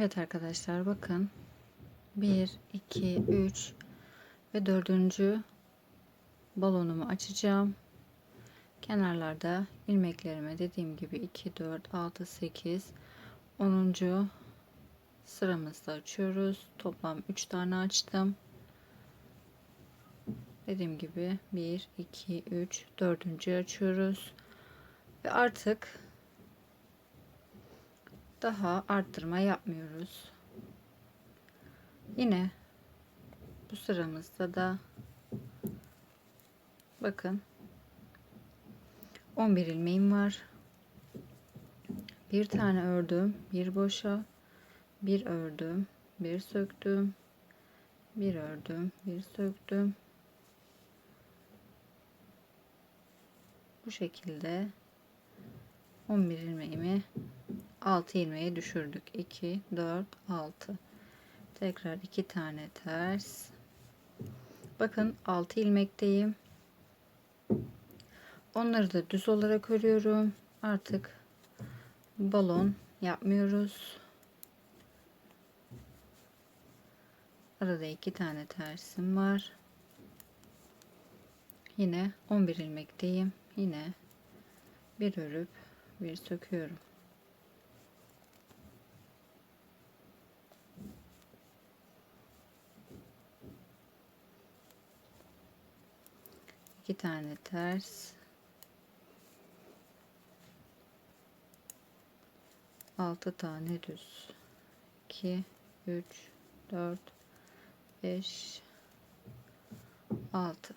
Evet arkadaşlar bakın. 1 2 3 ve dördüncü balonumu açacağım. Kenarlarda ilmeklerime dediğim gibi 2 4 6 8 10. sıramızda açıyoruz. Toplam 3 tane açtım. Dediğim gibi 1 2 3 dördüncü açıyoruz. Ve artık daha arttırma yapmıyoruz. Yine bu sıramızda da bakın 11 ilmeğim var. Bir tane ördüm, bir boşa, bir ördüm, bir söktüm, bir ördüm, bir söktüm. Bu şekilde 11 ilmeğimi 6 ilmeğe düşürdük. 2 4 6 tekrar 2 tane ters. Bakın 6 ilmekteyim. Onları da düz olarak örüyorum. Artık balon yapmıyoruz. Arada 2 tane tersim var. Yine 11 ilmekteyim. Yine bir örüp bir söküyorum iki tane ters. Altı tane düz. 2 3 4 5 6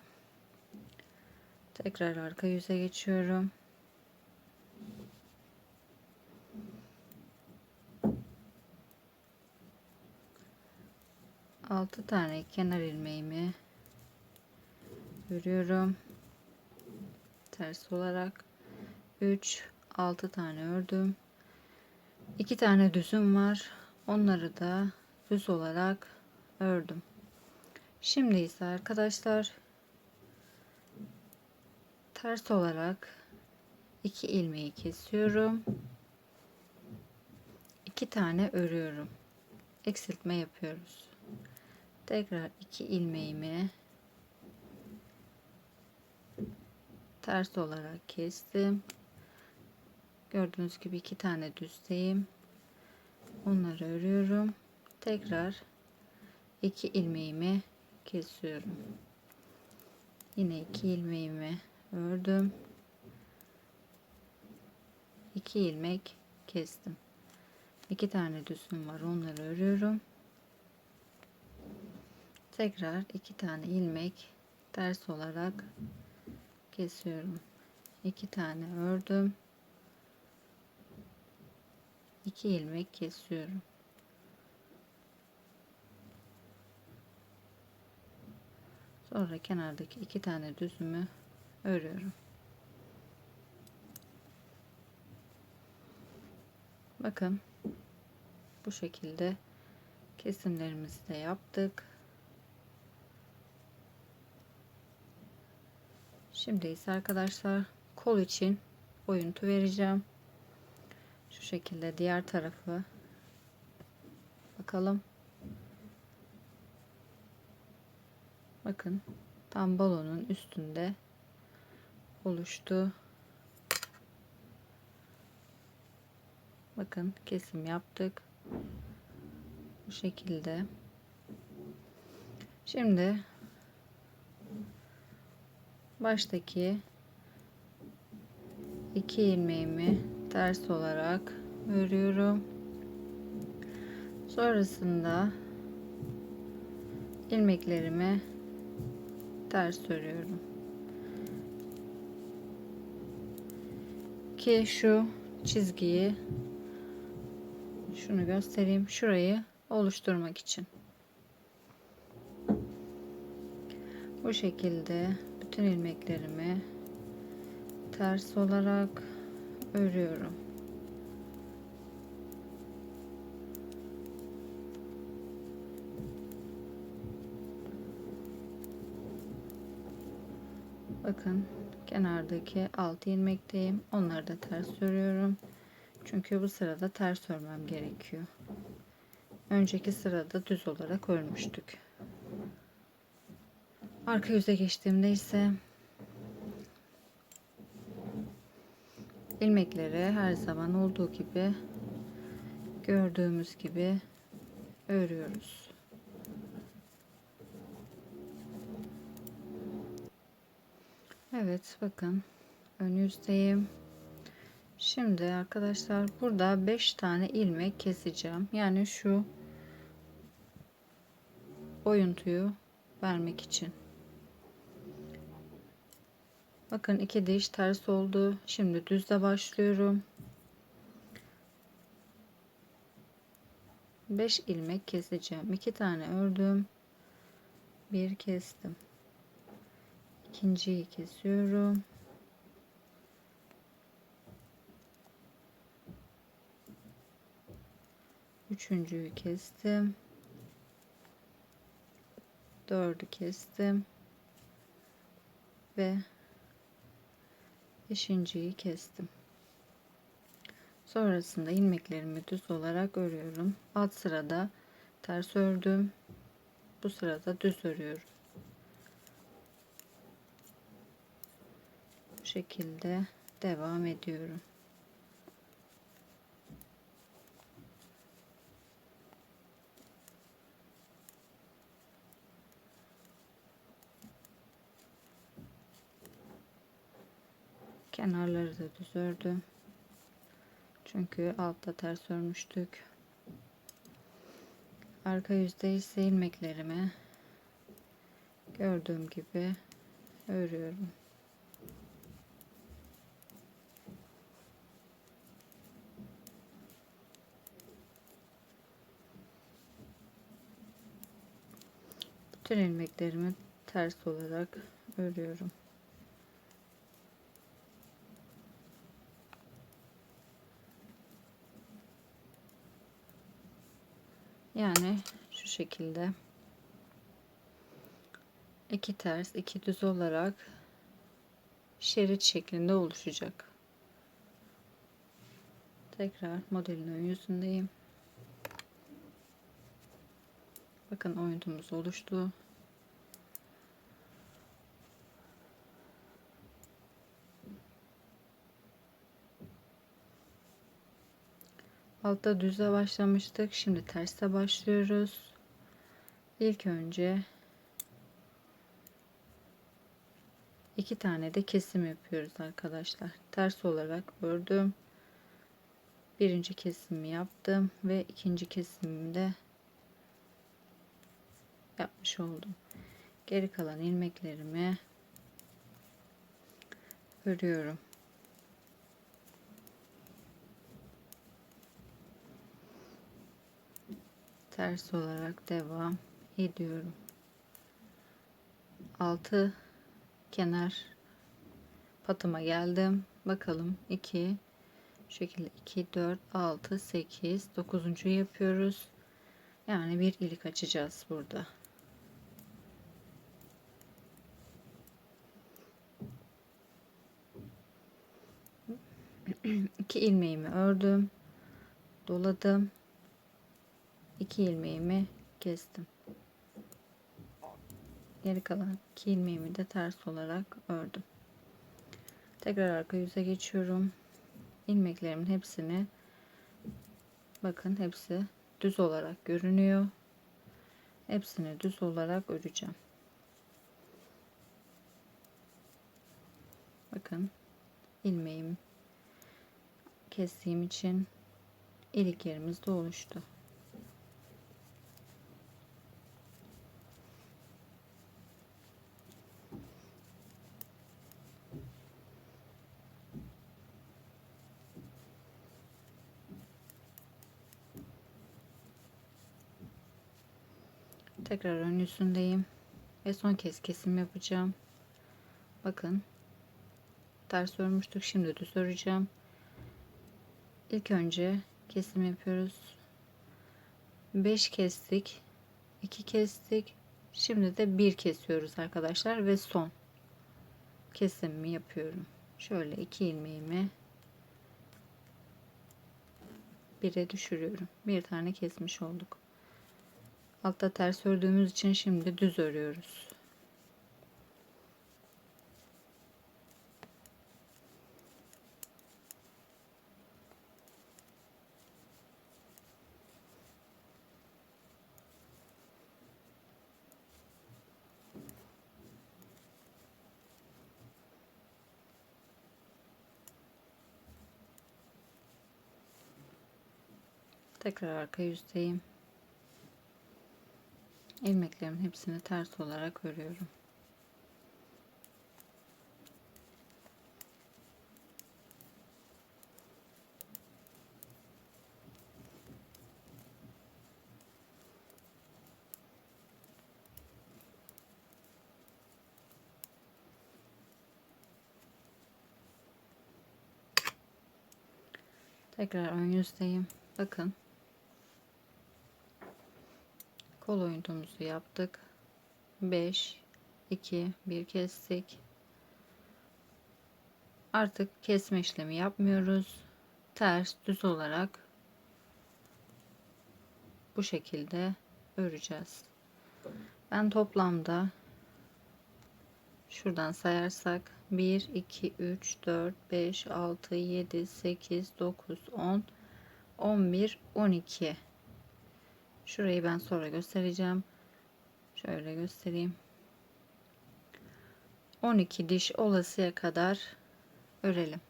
tekrar arka yüze geçiyorum. Altı tane kenar ilmeğimi örüyorum ters olarak 3 6 tane ördüm. 2 tane düzüm var. Onları da düz olarak ördüm. Şimdi ise arkadaşlar ters olarak 2 ilmeği kesiyorum. 2 tane örüyorum. Eksiltme yapıyoruz. Tekrar 2 ilmeğimi ters olarak kestim. Gördüğünüz gibi iki tane düzleyim. Onları örüyorum. Tekrar iki ilmeğimi kesiyorum. Yine iki ilmeğimi ördüm. iki ilmek kestim. iki tane düzüm var. Onları örüyorum. Tekrar iki tane ilmek ters olarak kesiyorum. iki tane ördüm. iki ilmek kesiyorum. Sonra kenardaki iki tane düzümü örüyorum. Bakın bu şekilde kesimlerimizi de yaptık. Şimdi ise arkadaşlar kol için oyuntu vereceğim. Şu şekilde diğer tarafı bakalım. Bakın tam balonun üstünde oluştu. Bakın kesim yaptık. Bu şekilde. Şimdi baştaki iki ilmeğimi ters olarak örüyorum. Sonrasında ilmeklerimi ters örüyorum. Ki şu çizgiyi şunu göstereyim. Şurayı oluşturmak için. Bu şekilde bütün ilmeklerimi ters olarak örüyorum. Bakın kenardaki 6 ilmekteyim. Onları da ters örüyorum. Çünkü bu sırada ters örmem gerekiyor. önceki sırada düz olarak örmüştük. Arka yüze geçtiğimde ise ilmekleri her zaman olduğu gibi gördüğümüz gibi örüyoruz. Evet bakın ön yüzdeyim. Şimdi arkadaşlar burada 5 tane ilmek keseceğim. Yani şu oyuntuyu vermek için. Bakın iki diş ters oldu. Şimdi düzle başlıyorum. 5 ilmek keseceğim. 2 tane ördüm. Bir kestim. İkinciyi kesiyorum. Üçüncüyü kestim. Dördü kestim. Ve beşinciyi kestim. Sonrasında ilmeklerimi düz olarak örüyorum. Alt sırada ters ördüm. Bu sırada düz örüyorum. Bu şekilde devam ediyorum. Kenarları da düz ördüm. Çünkü altta ters örmüştük. Arka yüzde ise ilmeklerimi gördüğüm gibi örüyorum. Bütün ilmeklerimi ters olarak örüyorum. Yani şu şekilde iki ters iki düz olarak şerit şeklinde oluşacak. Tekrar modelin ön yüzündeyim. Bakın oyuntumuz oluştu. Altta düze başlamıştık. Şimdi terste başlıyoruz. İlk önce iki tane de kesim yapıyoruz arkadaşlar. Ters olarak ördüm. Birinci kesimi yaptım ve ikinci kesimimi de yapmış oldum. Geri kalan ilmeklerimi örüyorum. Ters olarak devam ediyorum. 6 kenar patıma geldim. Bakalım 2 şu şekilde 2 4 6 8 9. yapıyoruz. Yani bir ilik açacağız burada. iki ilmeğimi ördüm. Doladım. 2 ilmeğimi kestim. Geri kalan 2 ilmeğimi de ters olarak ördüm. Tekrar arka yüze geçiyorum. İlmeklerimin hepsini bakın hepsi düz olarak görünüyor. Hepsini düz olarak öreceğim. Bakın ilmeğim kestiğim için ilik yerimiz de oluştu. Tekrar ön yüzündeyim. Ve son kez kesim yapacağım. Bakın. Ters örmüştük. Şimdi düz öreceğim. İlk önce kesim yapıyoruz. 5 kestik. 2 kestik. Şimdi de 1 kesiyoruz arkadaşlar ve son kesimimi yapıyorum. Şöyle 2 ilmeğimi 1'e düşürüyorum. Bir tane kesmiş olduk. Altta ters ördüğümüz için şimdi düz örüyoruz. Tekrar arka yüzdeyim. İlmeklerimin hepsini ters olarak örüyorum. Tekrar ön yüzdeyim. Bakın kol oyuntumuzu yaptık. 5 2 1 kestik. Artık kesme işlemi yapmıyoruz. Ters düz olarak bu şekilde öreceğiz. Ben toplamda şuradan sayarsak 1 2 3 4 5 6 7 8 9 10 11 12 Şurayı ben sonra göstereceğim. Şöyle göstereyim. 12 diş olasıya kadar örelim.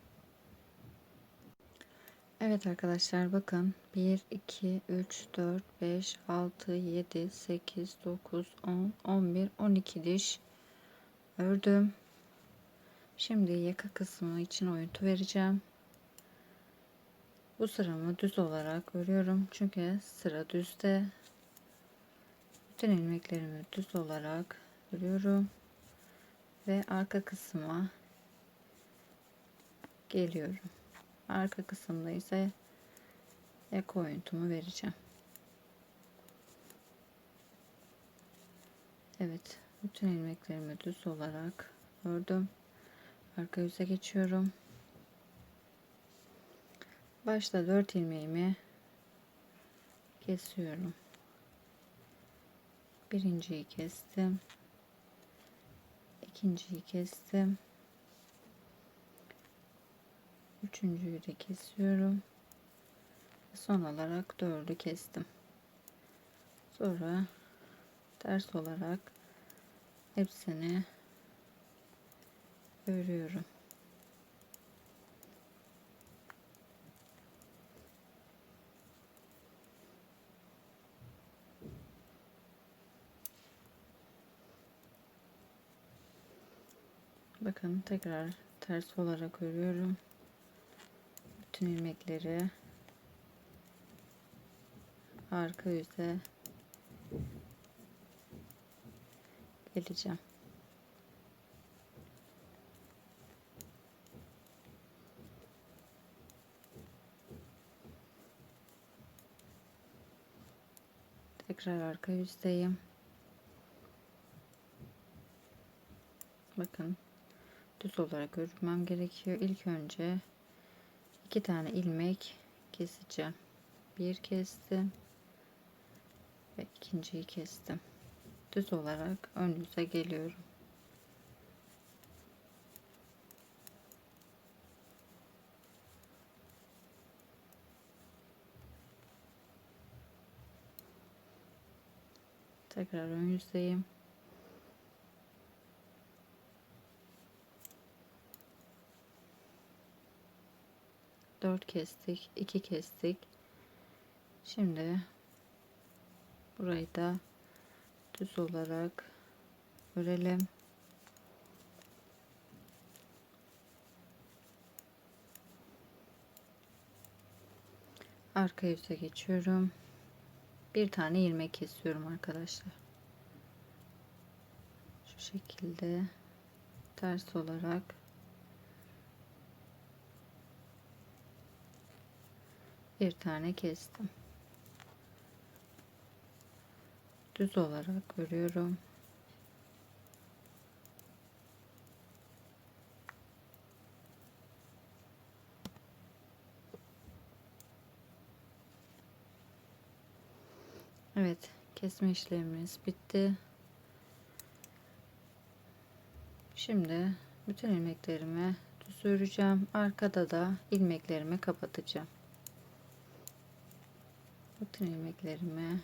Evet arkadaşlar bakın 1 2 3 4 5 6 7 8 9 10 11 12 diş ördüm. Şimdi yaka kısmı için oyuntu vereceğim. Bu sıramı düz olarak örüyorum. Çünkü sıra düzde. Bütün ilmeklerimi düz olarak örüyorum. Ve arka kısma geliyorum. Arka kısımda ise ek oyuntumu vereceğim. Evet. Bütün ilmeklerimi düz olarak ördüm. Arka yüze geçiyorum. Başta 4 ilmeğimi kesiyorum. Birinciyi kestim. ikinciyi kestim. Üçüncüyü de kesiyorum. Son olarak dördü kestim. Sonra ters olarak hepsini örüyorum. Bakın tekrar ters olarak örüyorum. Bütün ilmekleri arka yüze geleceğim. Tekrar arka yüzdeyim. Bakın düz olarak örmem gerekiyor. İlk önce iki tane ilmek keseceğim. Bir kestim ve ikinciyi kestim. Düz olarak ön yüze geliyorum. Tekrar ön yüzdeyim. 4 kestik 2 kestik. Şimdi burayı da düz olarak örelim. Arka yüze geçiyorum. Bir tane ilmek kesiyorum arkadaşlar. Şu şekilde ters olarak bir tane kestim düz olarak örüyorum Evet kesme işlemimiz bitti. Şimdi bütün ilmeklerimi düz öreceğim. Arkada da ilmeklerimi kapatacağım. Bütün ilmeklerimi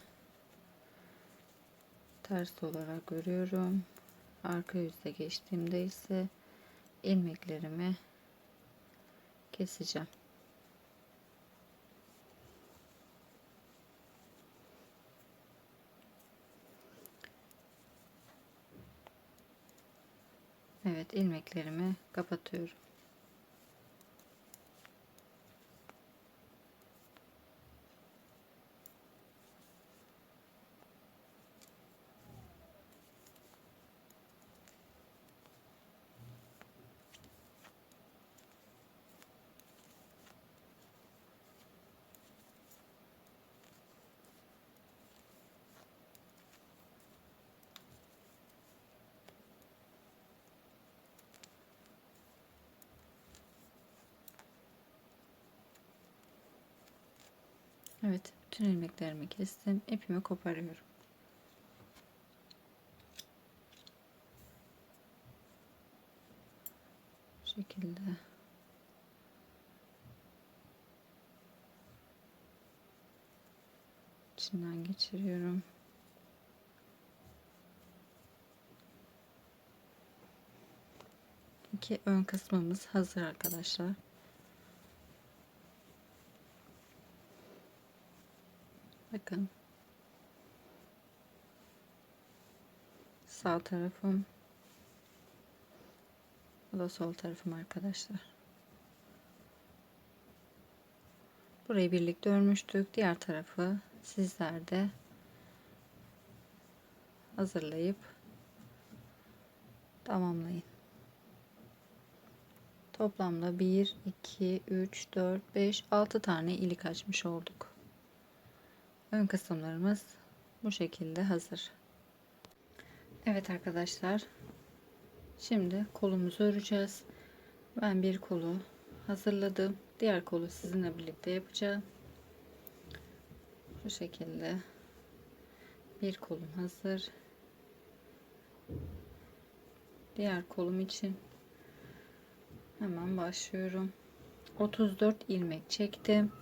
ters olarak örüyorum. Arka yüzde geçtiğimde ise ilmeklerimi keseceğim. Evet ilmeklerimi kapatıyorum. Evet, bütün ilmeklerimi kestim. İpimi koparıyorum. Bu şekilde. içinden geçiriyorum. İki ön kısmımız hazır arkadaşlar. Bakın. Sağ tarafım. Bu da sol tarafım arkadaşlar. Burayı birlikte örmüştük. Diğer tarafı sizler de hazırlayıp tamamlayın. Toplamda 1, 2, 3, 4, 5, 6 tane ilik açmış olduk. Ön kısımlarımız bu şekilde hazır. Evet arkadaşlar. Şimdi kolumuzu öreceğiz. Ben bir kolu hazırladım. Diğer kolu sizinle birlikte yapacağım. Bu şekilde bir kolum hazır. Diğer kolum için hemen başlıyorum. 34 ilmek çektim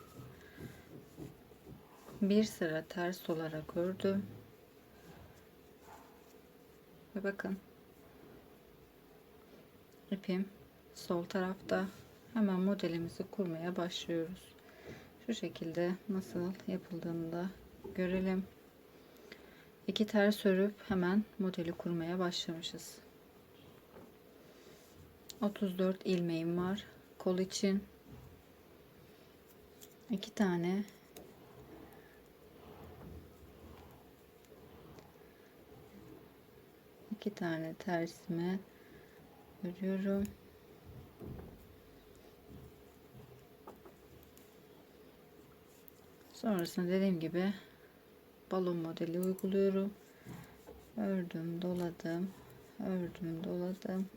bir sıra ters olarak ördüm. Ve bakın. İpim sol tarafta. Hemen modelimizi kurmaya başlıyoruz. Şu şekilde nasıl yapıldığını da görelim. İki ters örüp hemen modeli kurmaya başlamışız. 34 ilmeğim var kol için. İki tane iki tane tersime örüyorum. Sonrasında dediğim gibi balon modeli uyguluyorum. Ördüm, doladım, ördüm, doladım,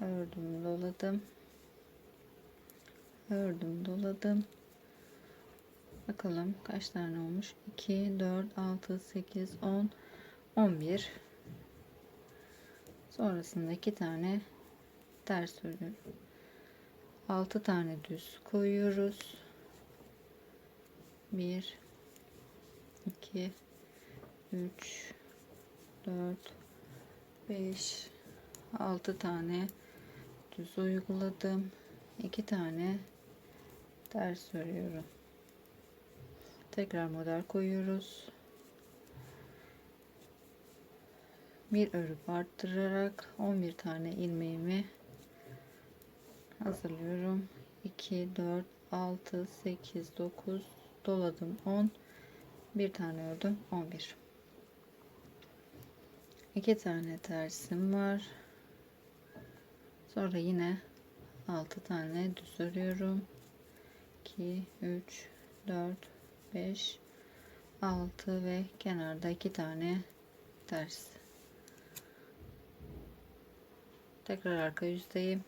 ördüm, doladım, ördüm, doladım. Bakalım kaç tane olmuş? 2, 4, 6, 8, 10, 11. Sonrasında iki tane ters örüyorum. 6 tane düz koyuyoruz. 1 2 3 4 5 6 tane düz uyguladım. 2 tane ters örüyorum. Tekrar model koyuyoruz. Bir örüp arttırarak 11 tane ilmeğimi hazırlıyorum. 2 4 6 8 9 doladım 10 bir tane ördüm 11 2 tane tersim var. Sonra yine 6 tane düz örüyorum. 2 3 4 5 6 ve kenarda 2 tane ters Tekrar arka yüzdeyim.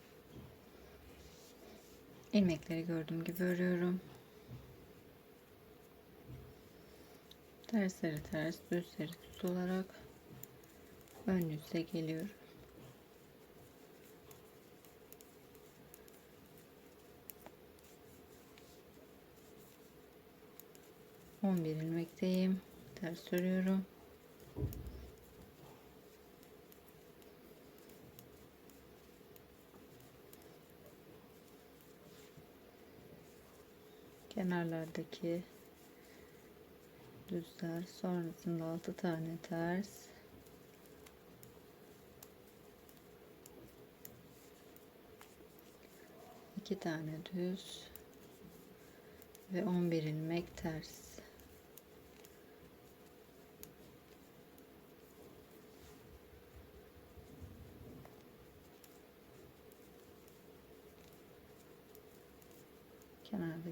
ilmekleri gördüğüm gibi örüyorum. Tersleri ters, düzleri düz olarak ön yüze geliyorum. On bir ilmekteyim. Ters örüyorum. Kenarlardaki düzler sonrasında 6 tane ters. İki tane düz ve 11 ilmek ters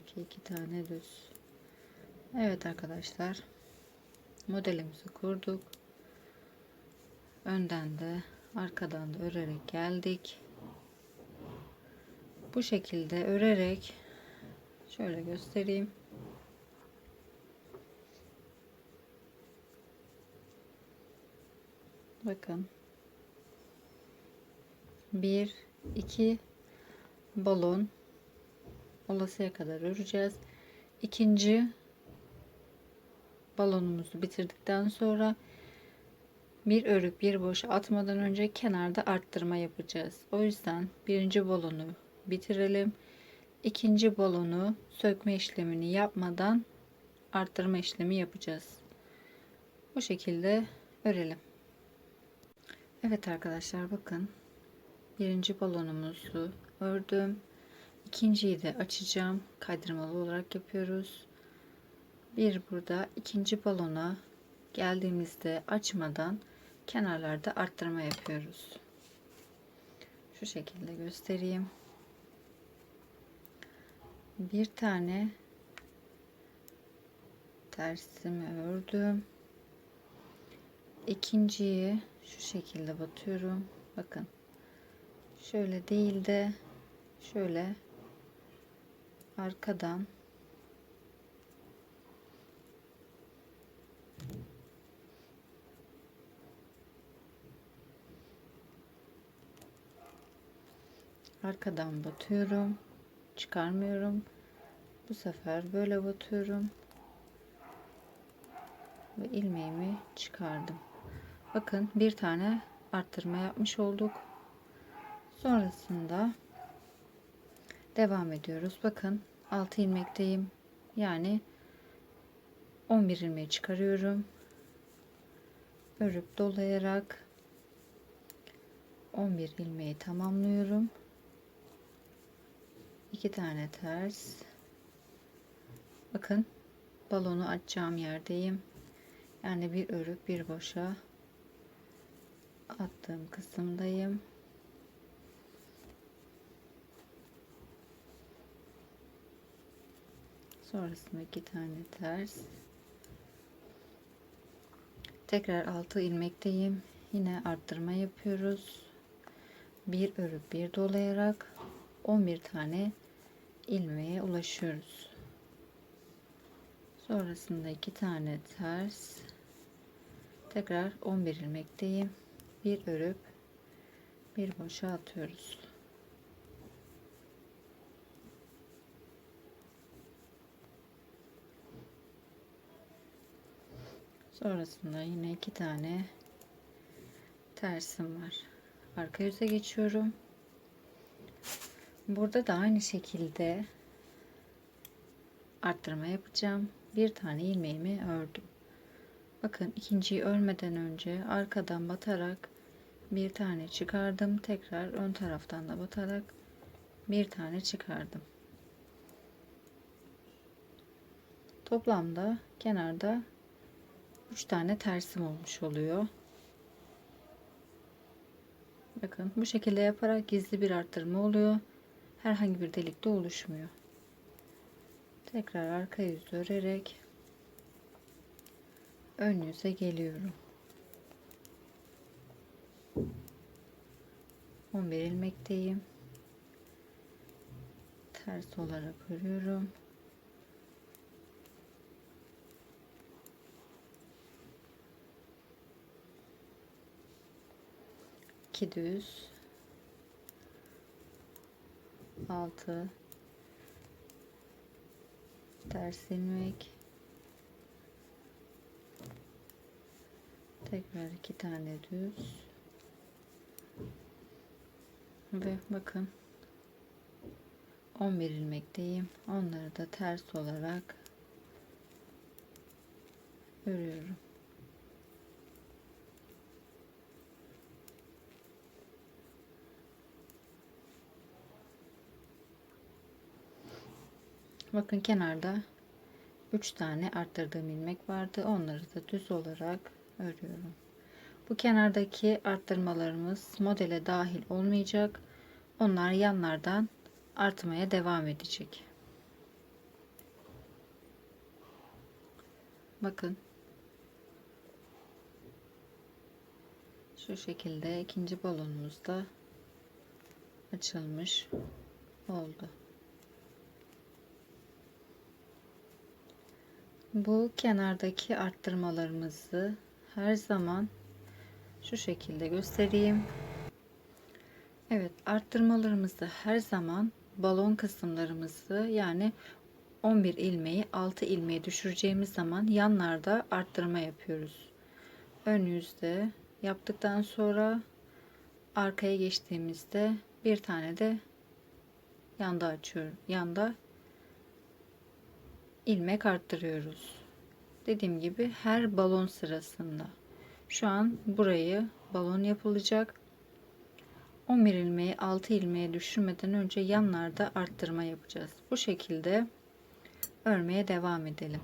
kenardaki iki tane düz. Evet arkadaşlar. Modelimizi kurduk. Önden de arkadan da örerek geldik. Bu şekilde örerek şöyle göstereyim. Bakın. Bir iki balon olasıya kadar öreceğiz. İkinci balonumuzu bitirdikten sonra bir örüp bir boş atmadan önce kenarda arttırma yapacağız. O yüzden birinci balonu bitirelim. İkinci balonu sökme işlemini yapmadan arttırma işlemi yapacağız. Bu şekilde örelim. Evet arkadaşlar bakın. Birinci balonumuzu ördüm. İkinciyi de açacağım. Kaydırmalı olarak yapıyoruz. Bir burada ikinci balona geldiğimizde açmadan kenarlarda arttırma yapıyoruz. Şu şekilde göstereyim. Bir tane tersimi ördüm. İkinciyi şu şekilde batıyorum. Bakın. Şöyle değil de şöyle arkadan. Arkadan batıyorum. Çıkarmıyorum. Bu sefer böyle batıyorum. Ve ilmeğimi çıkardım. Bakın bir tane arttırma yapmış olduk. Sonrasında devam ediyoruz. Bakın 6 ilmekteyim yani 11 ilmeği çıkarıyorum. Örüp dolayarak 11 ilmeği tamamlıyorum. 2 tane ters. Bakın balonu açacağım yerdeyim. Yani bir örüp bir boşa attığım kısımdayım sonrasında iki tane ters. Tekrar 6 ilmekteyim. Yine arttırma yapıyoruz. Bir örüp bir dolayarak 11 tane ilmeğe ulaşıyoruz. Sonrasında iki tane ters. Tekrar 11 ilmekteyim. Bir örüp bir boşa atıyoruz Sonrasında yine iki tane tersim var. Arka yüze geçiyorum. Burada da aynı şekilde arttırma yapacağım. Bir tane ilmeğimi ördüm. Bakın ikinciyi örmeden önce arkadan batarak bir tane çıkardım. Tekrar ön taraftan da batarak bir tane çıkardım. Toplamda kenarda 3 tane tersim olmuş oluyor. Bakın bu şekilde yaparak gizli bir arttırma oluyor. Herhangi bir delik de oluşmuyor. Tekrar arka yüzü örerek ön yüze geliyorum. 11 ilmekteyim. Ters olarak örüyorum. 2 düz. 6 ters ilmek tekrar iki tane düz. Ve bakın 11 ilmekteyim onları da ters olarak örüyorum bakın kenarda 3 tane arttırdığım ilmek vardı. Onları da düz olarak örüyorum. Bu kenardaki arttırmalarımız modele dahil olmayacak. Onlar yanlardan artmaya devam edecek. Bakın. Şu şekilde ikinci balonumuz da açılmış oldu bu kenardaki arttırmalarımızı her zaman şu şekilde göstereyim Evet arttırmalarımızı her zaman balon kısımlarımızı yani 11 ilmeği 6 ilmeğe düşüreceğimiz zaman yanlarda arttırma yapıyoruz. Ön yüzde yaptıktan sonra arkaya geçtiğimizde bir tane de yanda açıyorum. Yanda ilmek arttırıyoruz. Dediğim gibi her balon sırasında. Şu an burayı balon yapılacak. 11 ilmeği 6 ilmeğe düşürmeden önce yanlarda arttırma yapacağız. Bu şekilde örmeye devam edelim.